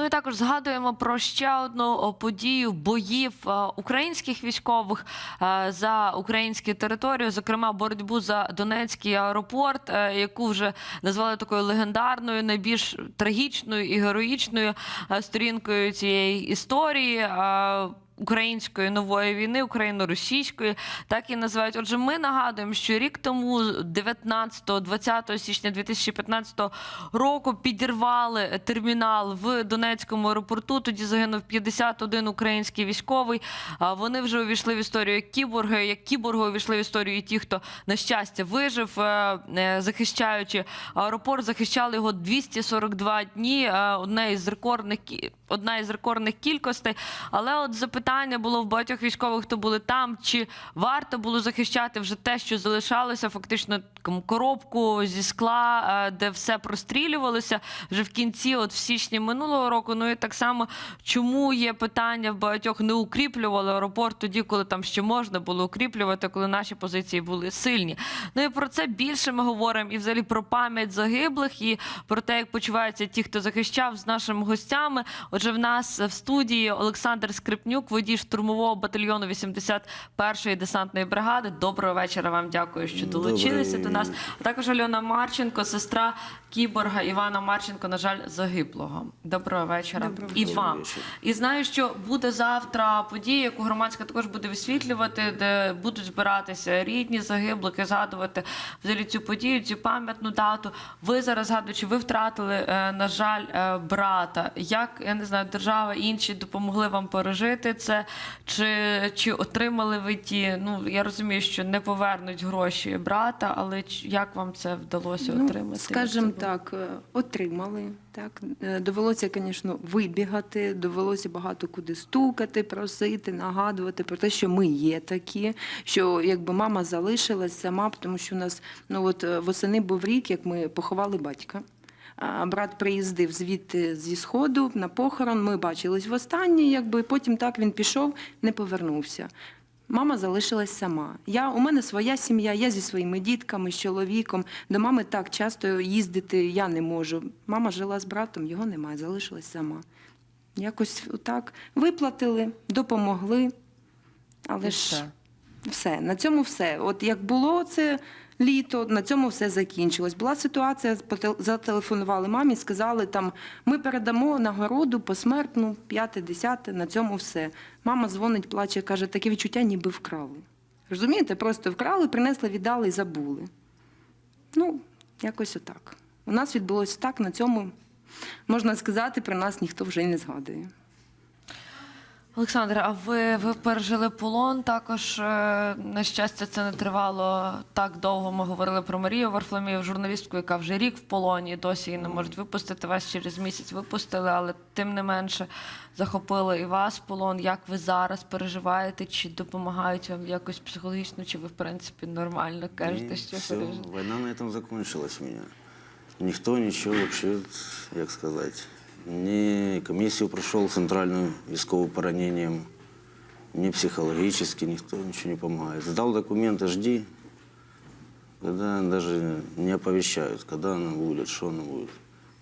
Ну і також згадуємо про ще одну подію боїв е, українських військових е, за українську територію, зокрема боротьбу за Донецький аеропорт, е, яку вже назвали такою легендарною, найбільш трагічною і героїчною сторінкою цієї історії. Української нової війни, україно-російської, так і називають. Отже, ми нагадуємо, що рік тому, 19-20 січня 2015 року, підірвали термінал в Донецькому аеропорту. Тоді загинув 51 український військовий. Вони вже увійшли в історію як кіборги. Як кіборги увійшли в історію і ті, хто на щастя вижив, е, е, захищаючи аеропорт, захищали його 242 дні. Е, Одне із рекордних одна із рекордних кількостей. Але от запитання було в багатьох військових, хто були там, чи варто було захищати вже те, що залишалося, фактично коробку зі скла, е, де все прострілювалося вже в кінці, от в січні минулого року. Ну і так само, чому є питання в багатьох не укріплювали аеропорт тоді, коли там ще можна було укріплювати, коли наші позиції були сильні. Ну і про це більше ми говоримо і взагалі про пам'ять загиблих, і про те, як почуваються ті, хто захищав з нашими гостями. Отже, в нас в студії Олександр Скрипнюк, водій штурмового батальйону 81-ї десантної бригади. Доброго вечора. Вам дякую, що долучилися до нас. А також Альона Марченко, сестра кіборга Івана Марченко, на жаль, загиблого. Доброго вечора Доброго і вам. вечора. І знаю, що буде завтра подія, яку громадська також буде висвітлювати, де будуть збиратися рідні загиблих згадувати взагалі цю подію, цю пам'ятну дату. Ви зараз згадуючи, ви втратили, е, на жаль, е, брата. Як я не знаю, держава інші допомогли вам пережити це? Чи, чи отримали ви ті? Ну я розумію, що не повернуть гроші брата, але як вам це вдалося отримати? Ну, Як скажімо так, е, отримали. Так. Е, Довелося, звісно, вибігати, довелося багато куди стукати, просити, нагадувати про те, що ми є такі, що якби мама залишилась сама, тому що у нас ну, от, е, восени був рік, як ми поховали батька. Брат приїздив звідти зі сходу на похорон. Ми бачились востаннє, якби потім так він пішов, не повернувся. Мама залишилась сама. Я, у мене своя сім'я, я зі своїми дітками, з чоловіком. До мами так часто їздити я не можу. Мама жила з братом, його немає, залишилась сама. Якось так виплатили, допомогли. Але І ж все. все, на цьому все. От як було це літо, на цьому все закінчилось. Була ситуація, зателефонували мамі, сказали там, ми передамо нагороду посмертну, п'яте, десяте, на цьому все. Мама дзвонить, плаче, каже, таке відчуття, ніби вкрали. Розумієте, просто вкрали, принесли, віддали і забули. Ну, якось отак. У нас відбулося так, на цьому, можна сказати, про нас ніхто вже й не згадує. Олександр, а ви, ви пережили полон? Також е, на щастя, це не тривало так довго. Ми говорили про Марію Варфломію, журналістку, яка вже рік в полоні, досі її не можуть випустити. Вас через місяць випустили, але тим не менше захопили і вас полон. Як ви зараз переживаєте? Чи допомагають вам якось психологічно, чи ви в принципі нормально кажете, що всё, пережили? война на этом закончилась у меня. Никто ничего вообще, як сказать, ни комиссию прошел центральную військовую по ранениям, ни психологически, никто ничего не помогает. Сдал документы, жди, когда даже не оповещают, когда она будет, что она будет.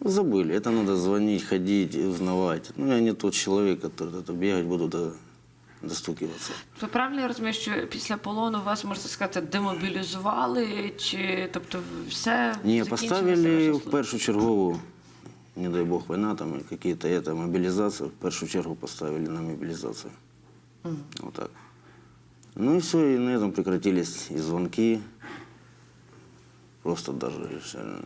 Ну, Забыли, это надо звонить, ходить, и узнавать. Ну, я не тот человек, который это бегать буду до, достукиваться. То правильно я розумію, що після полону вас можна сказати демобілізували, чи тобто все Не, закінчилося поставили ваша в служба? першу чергову, не дай бог, война там и какие-то это, мобилизация, в першу чергу поставили на мобилизацию. Вот так. Ну и все, и на этом прекратились и звонки. Просто даже э,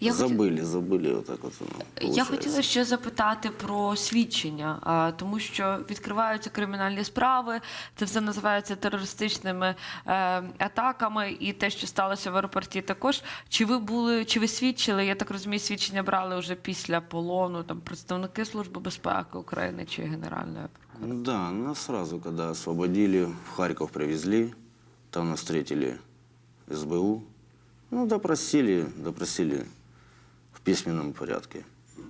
Я хотів- забыли, забыли вот так вот. Я хотіла ще запитати про свідчення, а, тому що відкриваються кримінальні справи, це все називається терористичними е, атаками, і те, що сталося в аеропорті, також. Чи ви були, чи ви свідчили? Я так розумію, свідчення брали вже після полону, там представники Служби безпеки України чи Генеральної Ну Да, нас сразу, когда освободили, в Харьков привезли, там нас встретили СБУ. Ну, допросили, допросили письменном порядке.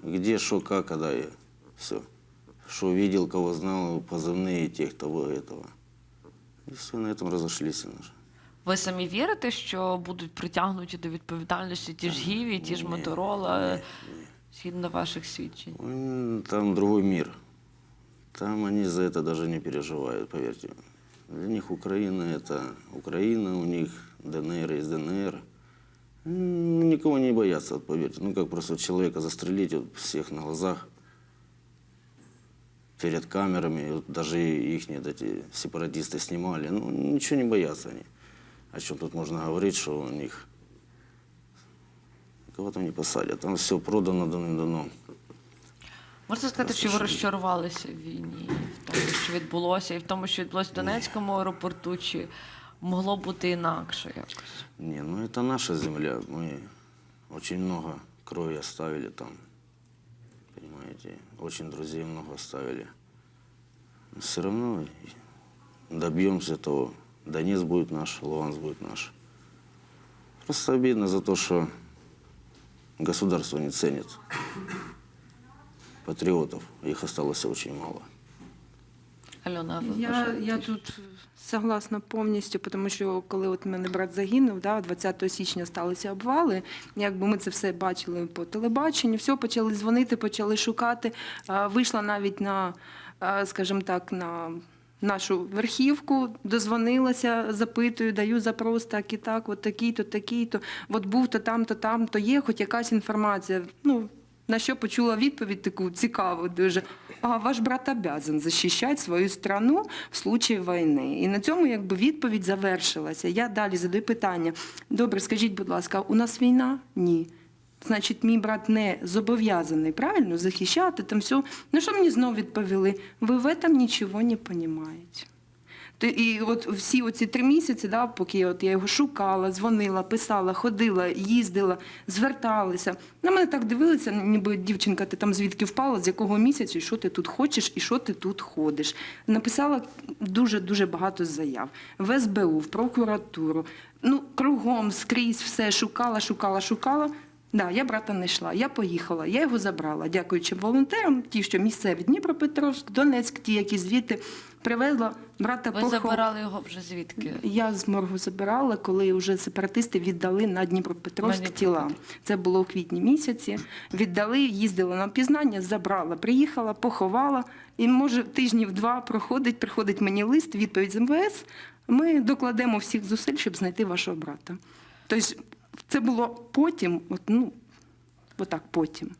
Где, что, как, когда и все. Что видел, кого знал, позывные тех, того, этого. И все, на этом разошлись. наши. Ви самі вірите, що будуть притягнуті до відповідальності ті ж Гіві, ті ж Ні, Моторола? ні, згідно ваших свідчень? М, Там другой мир. Там они за это даже не переживают, поверьте. Для них Украина – это Украина, у них ДНР есть ДНР. М, Никого не боятся, вот поверьте. Ну, как просто человека застрелить вот, всех на глазах перед камерами. Вот даже их эти сепаратисты снимали. Ну, ничего не боятся они. О чем тут можно говорить, что у них кого там не посадят. Там все продано давным-давно. Можете сказати, що ви розчарувалися в війні, в тому, що відбулося, і в тому, що відбулося в Донецькому аеропорту, чи могло бути інакше якось? Не, ну это наша земля. Мы очень много крови оставили там. Понимаете, очень друзей много оставили. Все равно добьемся того. Донец будет наш, Луганск будет наш. Просто обидно за то, что государство не ценит патриотов. Их осталось очень мало. Альона, Я, я тут согласна повністю, тому що коли от мене брат загинув, да, 20 січня сталися обвали. Якби ми це все бачили по телебаченню, все почали дзвонити, почали шукати. Вийшла навіть на, скажімо так, на. Нашу верхівку дозвонилася, запитую, даю запрос так і так, от такий-то, такий-то, от був то там, то там, то є хоч якась інформація. Ну, на що почула відповідь таку цікаву дуже. А ваш брат обязан захищати свою страну в случае війни. І на цьому якби відповідь завершилася. Я далі задаю питання. Добре, скажіть, будь ласка, у нас війна? Ні. Значить, мій брат не зобов'язаний правильно захищати там все. Ну що мені знову відповіли? Ви в этом нічого не розумієте. І от всі оці три місяці, да, поки от я його шукала, дзвонила, писала, ходила, їздила, зверталася. На мене так дивилися, ніби дівчинка, ти там звідки впала, з якого місяця, і що ти тут хочеш, і що ти тут ходиш. Написала дуже дуже багато заяв в СБУ, в прокуратуру. Ну, кругом скрізь все шукала, шукала, шукала. Да, я брата не йшла. Я поїхала, я його забрала, дякуючи волонтерам, ті, що місцеві Дніпропетровськ, Донецьк, ті, які звідти привезла брата Ви похов- забирали його вже звідки? Я з моргу забирала, коли вже сепаратисти віддали на Дніпропетровськ На тіла. Це було у квітні місяці. Віддали, їздила на пізнання, забрала, приїхала, поховала. І може тижнів два проходить, приходить мені лист, відповідь з МВС. Ми докладемо всіх зусиль, щоб знайти вашого брата. Тобто це було потім, от, ну, отак потім.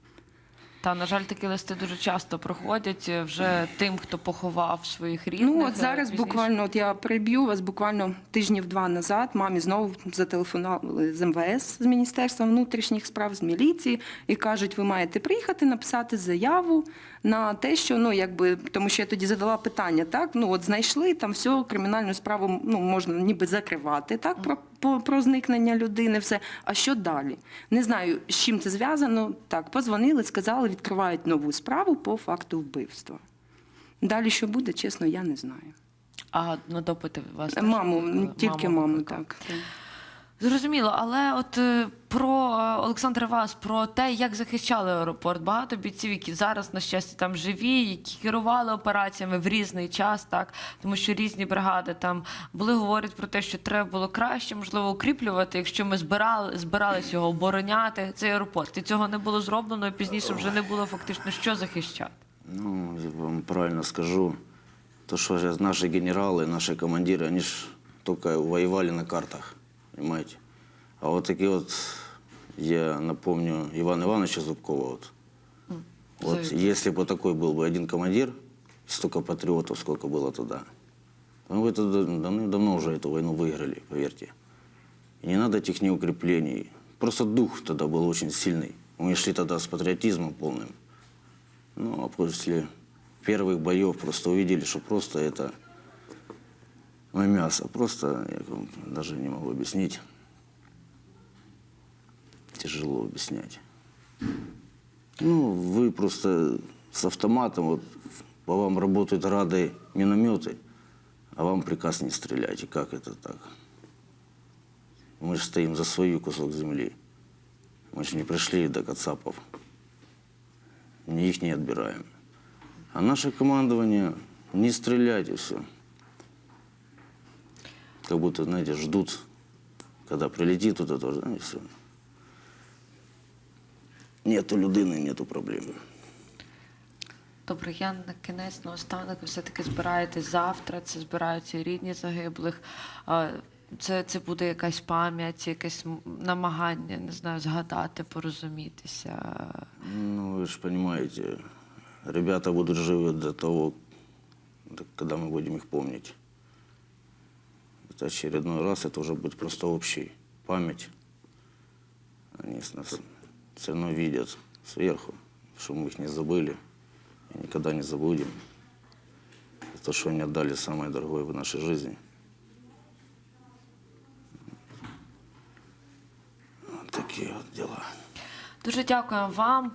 Та, на жаль, такі листи дуже часто проходять е, вже тим, хто поховав своїх рідних. Ну, е, от зараз пізніше. буквально, от я переб'ю вас буквально тижнів два назад. Мамі знову зателефонували з МВС з Міністерства внутрішніх справ з міліції і кажуть, ви маєте приїхати написати заяву на те, що ну якби тому, що я тоді задала питання, так ну от знайшли там все кримінальну справу, ну можна ніби закривати, так про, про, про зникнення людини, все. А що далі? Не знаю, з чим це зв'язано. Так, позвонили, сказали, відкривають нову справу по факту вбивства. Далі що буде, чесно, я не знаю. А на допити вас Маму, тільки маму, викликали. так. Зрозуміло, але от е, про е, Олександр Вас, про те, як захищали аеропорт, багато бійців, які зараз, на щастя, там живі, які керували операціями в різний час, так тому що різні бригади там були, говорять про те, що треба було краще, можливо, укріплювати, якщо ми збирали, збирались його обороняти, цей аеропорт. І цього не було зроблено, і пізніше вже не було фактично що захищати. Ну, я вам правильно скажу. То, что же наши генералы, наши командиры, они ж только воевали на картах, понимаете? А вот такие вот, я напомню Ивана Ивановича Зубкова, вот. Вот если бы такой был бы один командир, столько патриотов, сколько было туда, мы бы это давно уже эту войну выиграли, поверьте. И не надо этих неукреплений. Просто дух тогда был очень сильный. Мы шли тогда с патриотизмом полным. Ну, а после первых боев просто увидели, что просто это ну, мясо. Просто, я вам даже не могу объяснить. Тяжело объяснять. Ну, вы просто с автоматом, вот по вам работают рады минометы, а вам приказ не стрелять. И как это так? Мы же стоим за свою кусок земли. Мы же не пришли до Кацапов. Не их не отбираем. А наше командование не стрелять и все. Как будто, знаете, ждут, когда прилетит вот это, да, и все. нету людини, нету проблем. Добре, я на кінець наостанок ви все-таки збираєтесь завтра, це збираються і рідні загиблих. А, Це, це буде якась пам'ять, якесь м- намагання, не знаю, згадати, порозумітися. Ну, вы же понимаете, ребята будут живы до того, до- когда мы будем их помнить. Это очередной раз, это уже будет просто общий память. Они с нас все равно видят сверху, что мы их не забыли и никогда не забудем. И то, что они отдали самое дорогое в нашей жизни. Вот такие вот дела. Дуже дякую вам.